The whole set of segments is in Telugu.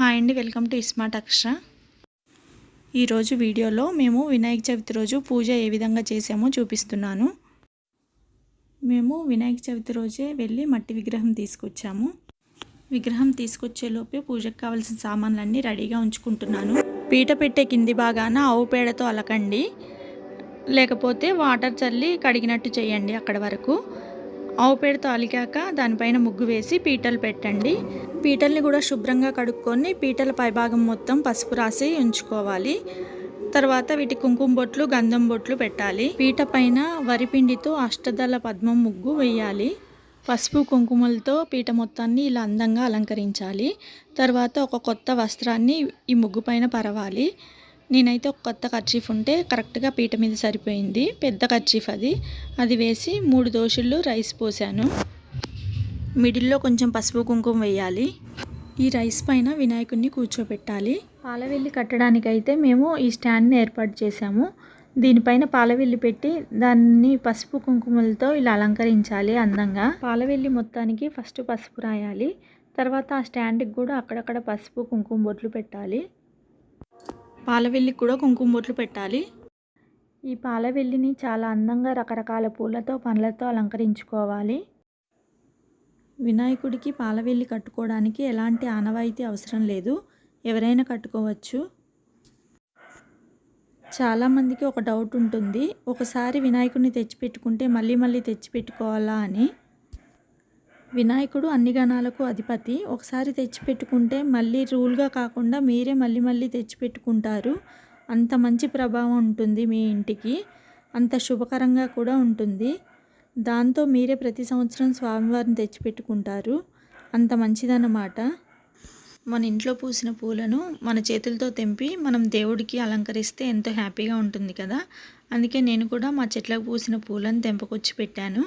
హాయ్ అండి వెల్కమ్ టు ఇస్మార్ట్ అక్షర. ఈరోజు వీడియోలో మేము వినాయక చవితి రోజు పూజ ఏ విధంగా చేసామో చూపిస్తున్నాను. మేము వినాయక చవితి రోజే వెళ్ళి మట్టి విగ్రహం తీసుకొచ్చాము. విగ్రహం తీసుకొచ్చేలోపే పూజకు కావాల్సిన సామాన్లన్నీ రెడీగా ఉంచుకుంటున్నాను. పీట పెట్టే కింది భాగాన ఆవు పేడతో అలకండి. లేకపోతే వాటర్ చల్లి కడిగినట్టు చేయండి అక్కడ వరకు. ఆవు పేడతో అలికాక దానిపైన ముగ్గు వేసి పీటలు పెట్టండి. పీటల్ని కూడా శుభ్రంగా కడుక్కొని పీటల పైభాగం మొత్తం పసుపు రాసి ఉంచుకోవాలి. తర్వాత వీటి కుంకుమ బొట్లు గంధం బొట్లు పెట్టాలి. పీట పైన వరిపిండితో అష్టదళ పద్మం ముగ్గు వేయాలి. పసుపు కుంకుమలతో పీట మొత్తాన్ని ఇలా అందంగా అలంకరించాలి. తర్వాత ఒక కొత్త వస్త్రాన్ని ఈ ముగ్గు పైన పరవాలి. నేనైతే ఒక కొత్త కర్చీఫ్ ఉంటే కరెక్ట్గా పీట మీద సరిపోయింది. పెద్ద కర్చీఫ్ అది. అది వేసి మూడు దోశలు రైస్ పోసాను. మిడిల్లో కొంచెం పసుపు కుంకుమ వేయాలి. ఈ రైస్ పైన వినాయకుడిని కూర్చోబెట్టాలి పాలవెల్లి కట్టడానికైతే మేము ఈ స్టాండ్ని ఏర్పాటు చేసాము దీనిపైన పాలవెల్లి పెట్టి దాన్ని పసుపు కుంకుమలతో ఇలా అలంకరించాలి అందంగా. పాలవెల్లి మొత్తానికి ఫస్ట్ పసుపు రాయాలి. తర్వాత ఆ స్టాండ్కి కూడా అక్కడక్కడ పసుపు కుంకుమ బొట్లు పెట్టాలి. పాలవెల్లికి కూడా కుంకుమ బొట్లు పెట్టాలి. ఈ పాలవెల్లిని చాలా అందంగా రకరకాల పూలతో పండ్లతో అలంకరించుకోవాలి. వినాయకుడికి పాలవెల్లి కట్టుకోవడానికి ఎలాంటి ఆనవాయితీ అవసరం లేదు. ఎవరైనా కట్టుకోవచ్చు. చాలామందికి ఒక డౌట్ ఉంటుంది. ఒకసారి వినాయకుడిని తెచ్చిపెట్టుకుంటే మళ్ళీ మళ్ళీ తెచ్చిపెట్టుకోవాలా అని. వినాయకుడు అన్ని గణాలకు అధిపతి. ఒకసారి తెచ్చిపెట్టుకుంటే మళ్ళీ రూల్గా కాకుండా మీరే మళ్ళీ మళ్ళీ తెచ్చిపెట్టుకుంటారు. అంత మంచి ప్రభావం ఉంటుంది మీ ఇంటికి. అంత శుభకరంగా కూడా ఉంటుంది. దాంతో మీరే ప్రతి సంవత్సరం స్వామివారిని తెచ్చిపెట్టుకుంటారు. అంత మంచిదన్నమాట. మన ఇంట్లో పూసిన పూలను మన చేతులతో తెంపి మనం దేవుడికి అలంకరిస్తే ఎంతో హ్యాపీగా ఉంటుంది కదా. అందుకే నేను కూడా మా చెట్లకు పూసిన పూలను తెంపకొచ్చి పెట్టాను.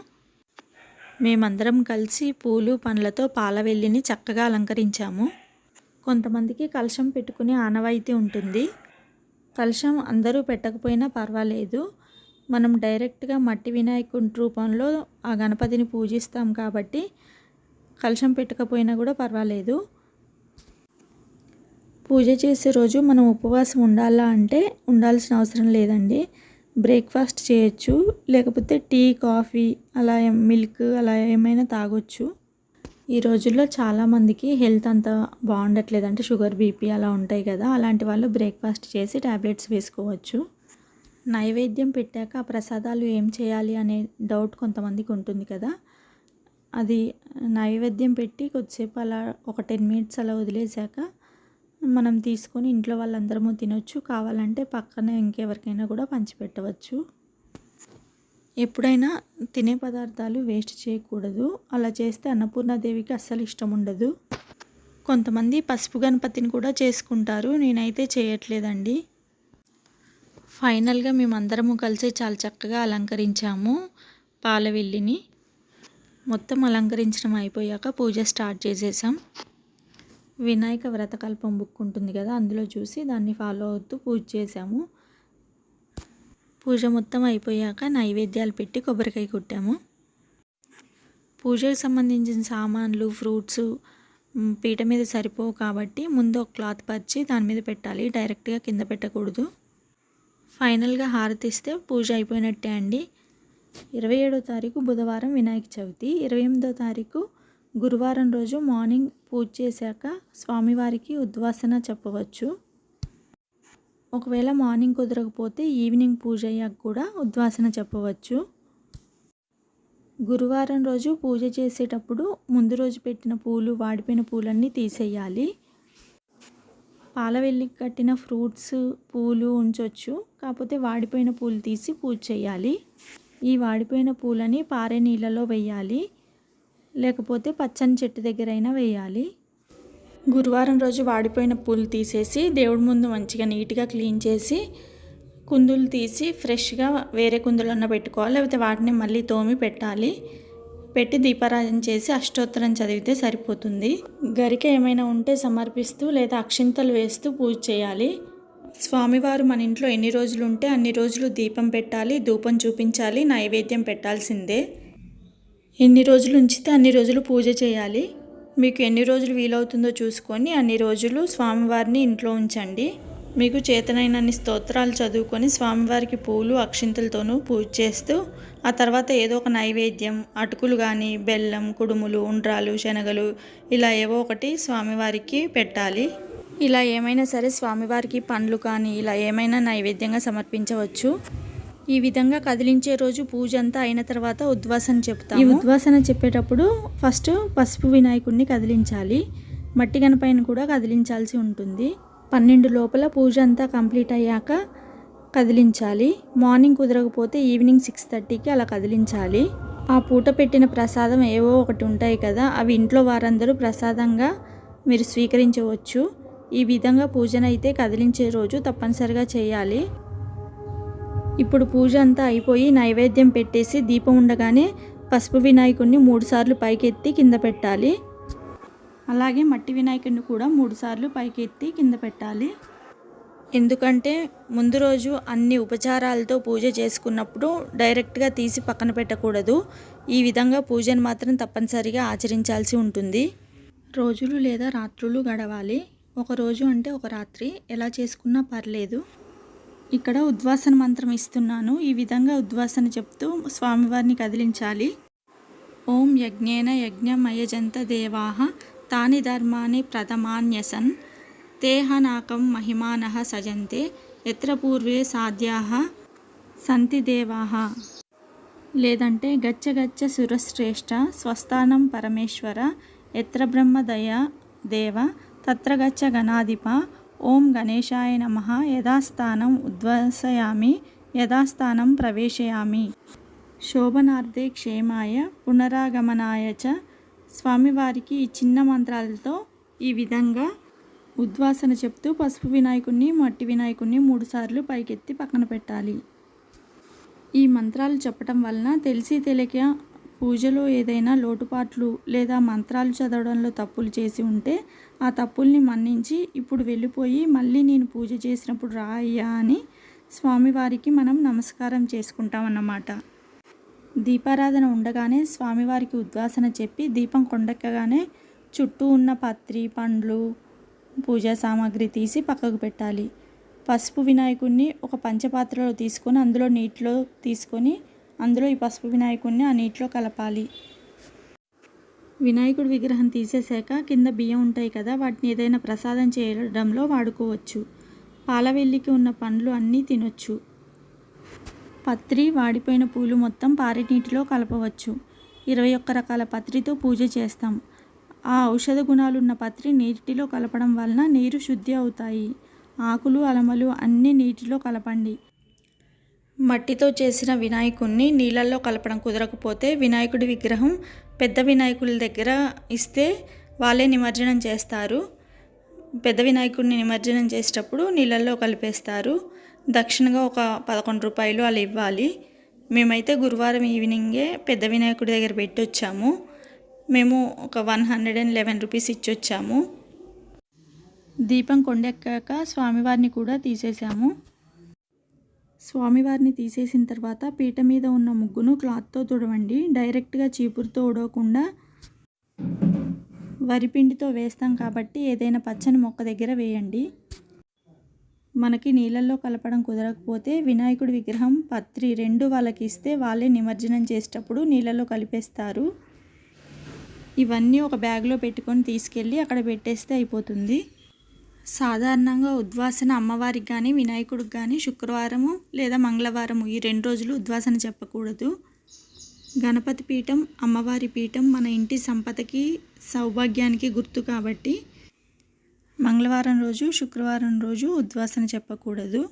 మేమందరం కలిసి పూలు పండ్లతో పాలవెల్లిని చక్కగా అలంకరించాము. కొంతమందికి కలశం పెట్టుకునే ఆనవాయితీ ఉంటుంది. కలశం అందరూ పెట్టకపోయినా పర్వాలేదు. మనం డైరెక్ట్గా మట్టి వినాయకుడి రూపంలో ఆ గణపతిని పూజిస్తాం కాబట్టి కలశం పెట్టకపోయినా కూడా పర్వాలేదు. పూజ చేసే రోజు మనం ఉపవాసం ఉండాలా అంటే ఉండాల్సిన అవసరం లేదండి. బ్రేక్ఫాస్ట్ చేయొచ్చు లేకపోతే టీ కాఫీ అలా మిల్క్ అలా ఏమైనా తాగొచ్చు. ఈ రోజుల్లో చాలామందికి హెల్త్ అంత బాగుండట్లేదు. అంటే షుగర్ బీపీ అలా ఉంటాయి కదా అలాంటి వాళ్ళు బ్రేక్ఫాస్ట్ చేసి ట్యాబ్లెట్స్ వేసుకోవచ్చు. నైవేద్యం పెట్టాక ఆ ప్రసాదాలు ఏం చేయాలి అనే డౌట్ కొంతమందికి ఉంటుంది కదా. అది నైవేద్యం పెట్టి కొద్దిసేపు అలా ఒక టెన్ మినిట్స్ అలా వదిలేసాక మనం తీసుకొని ఇంట్లో వాళ్ళందరము తినొచ్చు. కావాలంటే పక్కన ఇంకెవరికైనా కూడా పంచిపెట్టవచ్చు. ఎప్పుడైనా తినే పదార్థాలు వేస్ట్ చేయకూడదు. అలా చేస్తే అన్నపూర్ణాదేవికి అస్సలు ఇష్టం ఉండదు. కొంతమంది పసుపు గణపతిని కూడా చేసుకుంటారు. నేనైతే చేయట్లేదండి. ఫైనల్గా మేమందరము కలిసి చాలా చక్కగా అలంకరించాము పాలవెల్లిని. మొత్తం అలంకరించడం అయిపోయాక పూజ స్టార్ట్ చేసేసాం. వినాయక వ్రతకల్పం బుక్ ఉంటుంది కదా అందులో చూసి దాన్ని ఫాలో అవుతూ పూజ చేసాము. పూజ మొత్తం అయిపోయాక నైవేద్యాలు పెట్టి కొబ్బరికాయ కొట్టాము. పూజకు సంబంధించిన సామాన్లు ఫ్రూట్స్ పీట మీద సరిపోవు కాబట్టి ముందు ఒక క్లాత్ పరిచి దాని మీద పెట్టాలి. డైరెక్ట్గా కింద పెట్టకూడదు. ఫైనల్గా హారతిస్తే పూజ అయిపోయినట్టే అండి. ఇరవై ఏడో తారీఖు బుధవారం వినాయక చవితి. ఇరవై ఎనిమిదో తారీఖు గురువారం రోజు మార్నింగ్ పూజ చేశాక స్వామివారికి ఉద్వాసన చెప్పవచ్చు. ఒకవేళ మార్నింగ్ కుదరకపోతే ఈవినింగ్ పూజ అయ్యాక కూడా ఉద్వాసన చెప్పవచ్చు. గురువారం రోజు పూజ చేసేటప్పుడు ముందు రోజు పెట్టిన పూలు వాడిపోయిన పూలన్నీ తీసేయాలి. పాలవెల్లి కట్టిన ఫ్రూట్స్ పూలు ఉంచవచ్చు కాకపోతే వాడిపోయిన పూలు తీసి పూజ చేయాలి. ఈ వాడిపోయిన పూలని పారే నీళ్ళలో వేయాలి. లేకపోతే పచ్చని చెట్టు దగ్గరైనా వేయాలి. గురువారం రోజు వాడిపోయిన పూలు తీసేసి దేవుడి ముందు మంచిగా నీట్గా క్లీన్ చేసి కుందులు తీసి ఫ్రెష్గా వేరే కుందులన్న పెట్టుకోవాలి. లేకపోతే వాటిని మళ్ళీ తోమి పెట్టాలి. పెట్టి దీపారాధన చేసి అష్టోత్తరం చదివితే సరిపోతుంది. గరిక ఏమైనా ఉంటే సమర్పిస్తూ లేదా అక్షింతలు వేస్తూ పూజ చేయాలి. స్వామివారు మన ఇంట్లో ఎన్ని రోజులు ఉంటే అన్ని రోజులు దీపం పెట్టాలి ధూపం చూపించాలి నైవేద్యం పెట్టాల్సిందే. ఎన్ని రోజులు ఉంచితే అన్ని రోజులు పూజ చేయాలి. మీకు ఎన్ని రోజులు వీలవుతుందో చూసుకొని అన్ని రోజులు స్వామివారిని ఇంట్లో ఉంచండి. మీకు చేతనైనన్ని స్తోత్రాలు చదువుకొని స్వామివారికి పూలు అక్షింతలతోనూ పూజ చేస్తూ ఆ తర్వాత ఏదో ఒక నైవేద్యం అటుకులు కానీ బెల్లం కుడుములు ఉండ్రాలు శనగలు ఇలా ఏవో ఒకటి స్వామివారికి పెట్టాలి. ఇలా ఏమైనా సరే స్వామివారికి పండ్లు కానీ ఇలా ఏమైనా నైవేద్యంగా సమర్పించవచ్చు. ఈ విధంగా కదిలించే రోజు పూజ అంతా అయిన తర్వాత ఉద్వాసన చెప్తాము. ఈ ఉద్వాసన చెప్పేటప్పుడు ఫస్ట్ పసుపు వినాయకుడిని కదిలించాలి. మట్టి గణపైన కూడా కదిలించాల్సి ఉంటుంది. పన్నెండు లోపల పూజ అంతా కంప్లీట్ అయ్యాక కదిలించాలి. మార్నింగ్ కుదరకపోతే ఈవినింగ్ సిక్స్ థర్టీకి అలా కదిలించాలి. ఆ పూట పెట్టిన ప్రసాదం ఏవో ఒకటి ఉంటాయి కదా అవి ఇంట్లో వారందరూ ప్రసాదంగా మీరు స్వీకరించవచ్చు. ఈ విధంగా పూజనైతే కదిలించే రోజు తప్పనిసరిగా చేయాలి. ఇప్పుడు పూజ అంతా అయిపోయి నైవేద్యం పెట్టేసి దీపం ఉండగానే పసుపు వినాయకుడిని మూడుసార్లు పైకెత్తి కింద పెట్టాలి. అలాగే మట్టి వినాయకుడిని కూడా మూడుసార్లు పైకెత్తి కింద పెట్టాలి. ఎందుకంటే ముందు రోజు అన్ని ఉపచారాలతో పూజ చేసుకున్నప్పుడు డైరెక్ట్గా తీసి పక్కన పెట్టకూడదు. ఈ విధంగా పూజను మాత్రం తప్పనిసరిగా ఆచరించాల్సి ఉంటుంది. రోజులు లేదా రాత్రులు గడవాలి. ఒక రోజు అంటే ఒక రాత్రి. ఎలా చేసుకున్నా పర్లేదు. ఇక్కడ ఉద్వాసన మంత్రం ఇస్తున్నాను. ఈ విధంగా ఉద్వాసన చెప్తూ స్వామివారిని కదిలించాలి. ఓం యజ్ఞేన యజ్ఞమయజంత దేవాహ తాని ధర్మాని ప్రథమాన్యసన్ తేహనాకం మహిమానః సజంతే ఎత్ర పూర్వే సాధ్యాః సంతి దేవాః. లేదంటే గచ్చ గచ్చ సురశ్రేష్ఠ స్వస్థానం పరమేశ్వర ఎత్ర బ్రహ్మదయ దేవ తత్ర గచ్చ గణాధిప ఓం గణేశాయ నమ యథాస్థానం ఉద్వసయామి యథాస్థానం ప్రవేశయామి. శోభనార్థే క్షేమాయ పునరాగమనాయ చ స్వామివారికి ఈ చిన్న మంత్రాలతో ఈ విధంగా ఉద్వాసన చెప్తూ పసుపు వినాయకుడిని మట్టి వినాయకుడిని మూడుసార్లు పైకెత్తి పక్కన పెట్టాలి. ఈ మంత్రాలు చెప్పటం వలన తెలిసి తెలియక పూజలో ఏదైనా లోటుపాట్లు లేదా మంత్రాలు చదవడంలో తప్పులు చేసి ఉంటే ఆ తప్పుల్ని మన్నించి ఇప్పుడు వెళ్ళిపోయి మళ్ళీ నేను పూజ చేసినప్పుడు రా అయ్యా అని స్వామివారికి మనం నమస్కారం చేసుకుంటాం అన్నమాట దీపారాధన ఉండగానే స్వామివారికి ఉద్వాసన చెప్పి దీపం కొండెక్కగానే చుట్టూ ఉన్న పత్రి పండ్లు పూజా సామాగ్రి తీసి పక్కకు పెట్టాలి. పసుపు వినాయకుడిని ఒక పంచపాత్రలో తీసుకొని అందులో నీటిలో తీసుకొని అందులో ఈ పసుపు వినాయకుడిని ఆ నీటిలో కలపాలి. వినాయకుడి విగ్రహం తీసేశాక కింద బియ్యం ఉంటాయి కదా వాటిని ఏదైనా ప్రసాదం చేయడంలో వాడుకోవచ్చు. పాలవెల్లికి ఉన్న పండ్లు అన్నీ తినొచ్చు. పత్రి వాడిపోయిన పూలు మొత్తం పారినీటిలో కలపవచ్చు. ఇరవై ఒక్క రకాల పత్రితో పూజ చేస్తాం. ఆ ఔషధ గుణాలున్న పత్రి నీటిలో కలపడం వలన నీరు శుద్ధి అవుతాయి. ఆకులు అలమలు అన్నీ నీటిలో కలపండి. మట్టితో చేసిన వినాయకుణ్ణి నీళ్ళల్లో కలపడం కుదరకపోతే వినాయకుడి విగ్రహం పెద్ద వినాయకుల దగ్గర ఇస్తే వాళ్ళే నిమజ్జనం చేస్తారు. పెద్ద వినాయకుడిని నిమజ్జనం చేసేటప్పుడు నీళ్ళల్లో కలిపేస్తారు. దక్షిణగా ఒక పదకొండు రూపాయలు అలా ఇవ్వాలి. మేమైతే గురువారం ఈవినింగే పెద్ద వినాయకుడి దగ్గర పెట్టి వచ్చాము మేము ఒక one hundred and eleven rupees ఇచ్చొచ్చాము. దీపం కొండెక్కాక స్వామివారిని కూడా తీసేసాము. స్వామివారిని తీసేసిన తర్వాత పీట మీద ఉన్న ముగ్గును క్లాత్తో తుడవండి. డైరెక్ట్గా చీపురుతో ఉడవకుండా వరిపిండితో వేస్తాం కాబట్టి ఏదైనా పచ్చని మొక్క దగ్గర వేయండి. మనకి నీళ్ళల్లో కలపడం కుదరకపోతే వినాయకుడి విగ్రహం పత్రి రెండు వాళ్ళకి ఇస్తే వాళ్ళే నిమజ్జనం చేసేటప్పుడు నీళ్ళలో కలిపేస్తారు. ఇవన్నీ ఒక బ్యాగ్లో పెట్టుకొని తీసుకెళ్ళి అక్కడ పెట్టేస్తే అయిపోతుంది. సాధారణంగా ఉద్వాసన అమ్మవారికి కానీ వినాయకుడికి కానీ శుక్రవారము లేదా మంగళవారము ఈ రెండు రోజులు ఉద్వాసన చెప్పకూడదు. గణపతి పీఠం అమ్మవారి పీఠం మన ఇంటి సంపదకి సౌభాగ్యానికి గుర్తు కాబట్టి మంగళవారం రోజు శుక్రవారం రోజు ఉద్వాసన చెప్పకూడదు.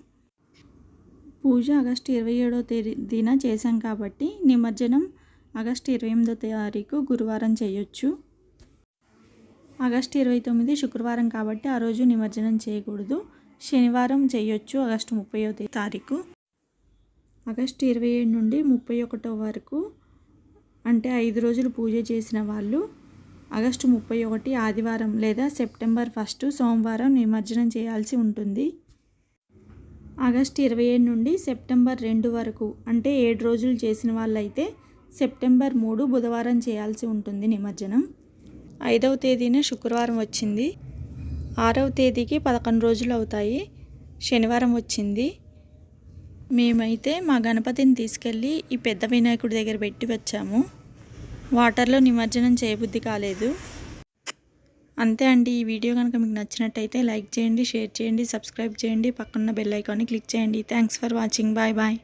పూజ ఆగస్టు ఇరవై ఏడో తేదీన చేశాం కాబట్టి నిమజ్జనం ఆగస్టు ఇరవై ఎనిమిదో తారీఖు గురువారం చేయొచ్చు. ఆగస్టు ఇరవై తొమ్మిది శుక్రవారం కాబట్టి ఆ రోజు నిమజ్జనం చేయకూడదు. శనివారం చేయొచ్చు ఆగస్టు ముప్పై తారీఖు. ఆగస్టు ఇరవై ఏడు నుండి ముప్పై ఒకటో వరకు అంటే ఐదు రోజులు పూజ చేసిన వాళ్ళు ఆగస్టు ముప్పై ఒకటి ఆదివారం లేదా సెప్టెంబర్ ఫస్ట్ సోమవారం నిమజ్జనం చేయాల్సి ఉంటుంది. ఆగస్టు ఇరవై ఏడు నుండి సెప్టెంబర్ రెండు వరకు అంటే ఏడు రోజులు చేసిన వాళ్ళైతే సెప్టెంబర్ మూడు బుధవారం చేయాల్సి ఉంటుంది నిమజ్జనం. ఐదవ తేదీన శుక్రవారం వచ్చింది. ఆరవ తేదీకి పదకొండు రోజులు అవుతాయి. శనివారం వచ్చింది. మేమైతే మా గణపతిని తీసుకెళ్ళి ఈ పెద్ద వినాయకుడి దగ్గర పెట్టి వచ్చాము. వాటర్లో నిమజ్జనం చేయబుద్ధి కాలేదు. అంతే అండి ఈ వీడియో కనుక మీకు నచ్చినట్టయితే లైక్ చేయండి షేర్ చేయండి సబ్స్క్రైబ్ చేయండి పక్కన్న బెల్ ఐకాన్ని క్లిక్ చేయండి. Thanks for watching. Bye bye.